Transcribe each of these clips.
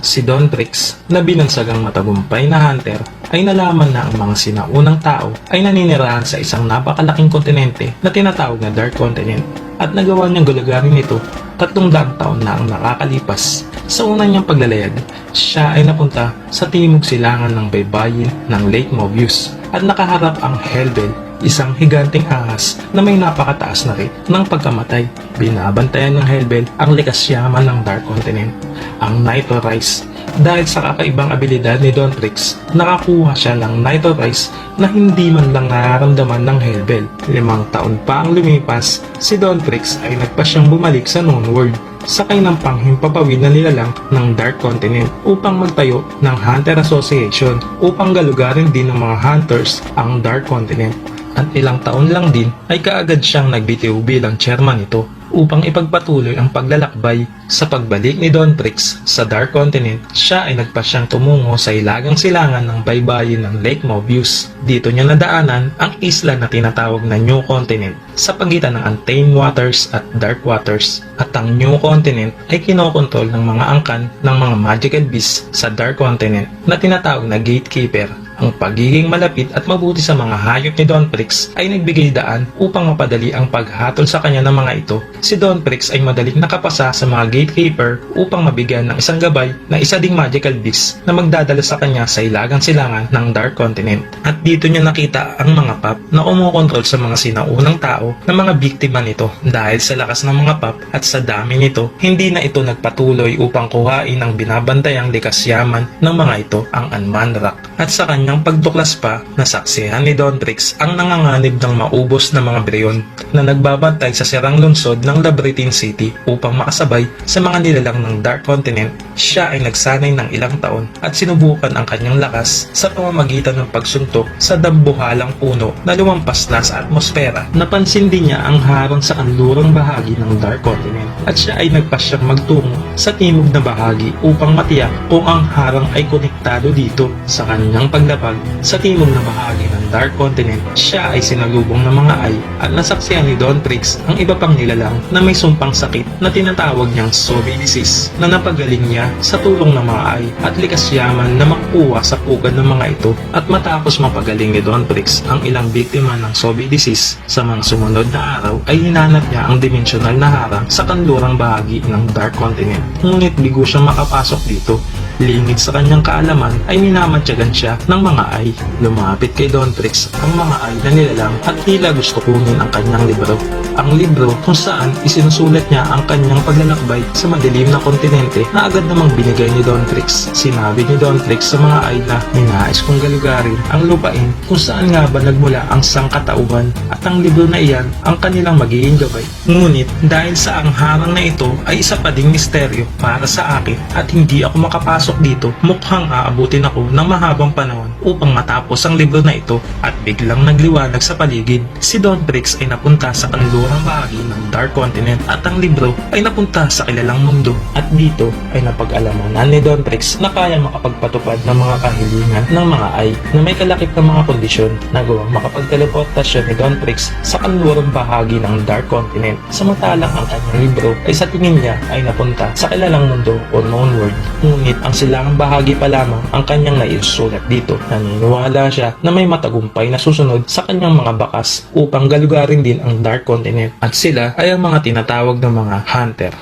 Si Don Trix, na binansagang matagumpay na hunter, ay nalaman na ang mga sinaunang tao ay naninirahan sa isang napakalaking kontinente na tinatawag na Dark Continent at nagawa niyang gulagarin ito tatlong daang taon na ang nakakalipas. Sa una niyang paglalayag, siya ay napunta sa timog silangan ng baybayin ng Lake Mobius at nakaharap ang Hellbell, isang higanting ahas na may napakataas na rate ng pagkamatay. Binabantayan ng Hellbell ang likas yaman ng Dark Continent, ang Nitro Rise. Dahil sa kakaibang abilidad ni Don Trix, nakakuha siya ng Nitro Rise na hindi man lang nararamdaman ng Hellbell. Limang taon pa ang lumipas, si Don Trix ay nagpa siyang bumalik sa known world sakay ng panghimpapawid na nilalang ng Dark Continent upang magtayo ng Hunter Association upang galugarin din ng mga hunters ang Dark Continent. At ilang taon lang din ay kaagad siyang nagbitiw bilang chairman nito upang ipagpatuloy ang paglalakbay sa pagbalik ni Don Trix sa Dark Continent, siya ay nagpa siyang tumungo sa ilagang silangan ng baybayin ng Lake Mobius. Dito niya nadaanan ang isla na tinatawag na New Continent sa pagitan ng Untamed Waters at Dark Waters. At ang New Continent ay kinokontrol ng mga angkan ng mga magical beasts sa Dark Continent na tinatawag na Gatekeeper ang pagiging malapit at mabuti sa mga hayop ni Don Prix ay nagbigay daan upang mapadali ang paghatol sa kanya ng mga ito. Si Don Prix ay madaling nakapasa sa mga gatekeeper upang mabigyan ng isang gabay na isa ding magical beast na magdadala sa kanya sa ilagang silangan ng Dark Continent. At dito niya nakita ang mga pap na kumukontrol sa mga sinaunang tao na mga biktima nito. Dahil sa lakas ng mga pap at sa dami nito, hindi na ito nagpatuloy upang kuhain ang binabantayang likas yaman ng mga ito ang Unman Rock. At sa kanyang pagduklas pa, nasaksihan ni Don Trix ang nanganganib ng maubos na mga breyon na nagbabantay sa sirang lungsod ng Labyrinth City upang makasabay sa mga nilalang ng Dark Continent. Siya ay nagsanay ng ilang taon at sinubukan ang kanyang lakas sa pamamagitan ng pagsuntok sa dambuhalang puno na lumampas na sa atmosfera. Napansin din niya ang harang sa kanlurang bahagi ng Dark Continent at siya ay nagpasyang magtungo sa timog na bahagi upang matiyak kung ang harang ay konektado dito sa kanyang paglapag sa timog na bahagi ng Dark Continent. Siya ay sinalubong ng mga ay at nasaksihan ni Don Trix ang iba pang nilalang na may sumpang sakit na tinatawag niyang Sobe disease na napagaling niya sa tulong ng mga ay at likas yaman na makukuha sa pugad ng mga ito at matapos mapagaling ni Don Trix ang ilang biktima ng Sobe disease sa mga sumunod na araw ay hinanap niya ang dimensional na harang sa kanlurang bahagi ng Dark Continent. Ngunit bigo siyang makapasok dito Lingid sa kanyang kaalaman ay minamatyagan siya ng mga ay. Lumapit kay Don Trix ang mga ay na nilalang at tila gusto kunin ang kanyang libro. Ang libro kung saan isinusulat niya ang kanyang paglalakbay sa madilim na kontinente na agad namang binigay ni Don Trix. Sinabi ni Don Trix sa mga ay na ninais kong galugarin ang lupain kung saan nga ba nagmula ang sangkatauhan at ang libro na iyan ang kanilang magiging gabay. Ngunit dahil sa ang harang na ito ay isa pa ding misteryo para sa akin at hindi ako makapasok dito, mukhang aabutin ako ng mahabang panahon upang matapos ang libro na ito at biglang nagliwanag sa paligid. Si Don Trix ay napunta sa kanlurang bahagi ng Dark Continent at ang libro ay napunta sa kilalang mundo at dito ay napag-alamanan ni Don Trix na kaya makapagpatupad ng mga kahilingan ng mga ay na may kalakip ng mga kondisyon na gawang makapagteleporta siya ni Don Trix sa kanlurang bahagi ng Dark Continent. Samantalang ang kanyang libro ay sa tingin niya ay napunta sa kilalang mundo o known world. Ngunit ang silangang bahagi pa lamang ang kanyang naisusulat dito. Naniniwala siya na may matagumpay na susunod sa kanyang mga bakas upang galugarin din ang Dark Continent at sila ay ang mga tinatawag ng mga hunter.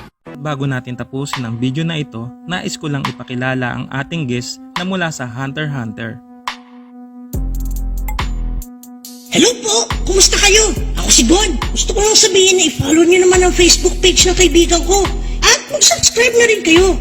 Bago natin tapusin ang video na ito, nais ko lang ipakilala ang ating guest na mula sa Hunter x Hunter. Hello po! Kumusta kayo? Ako si Bon. Gusto ko lang sabihin na i-follow niyo naman ang Facebook page ng kaibigan ko. At mag-subscribe na rin kayo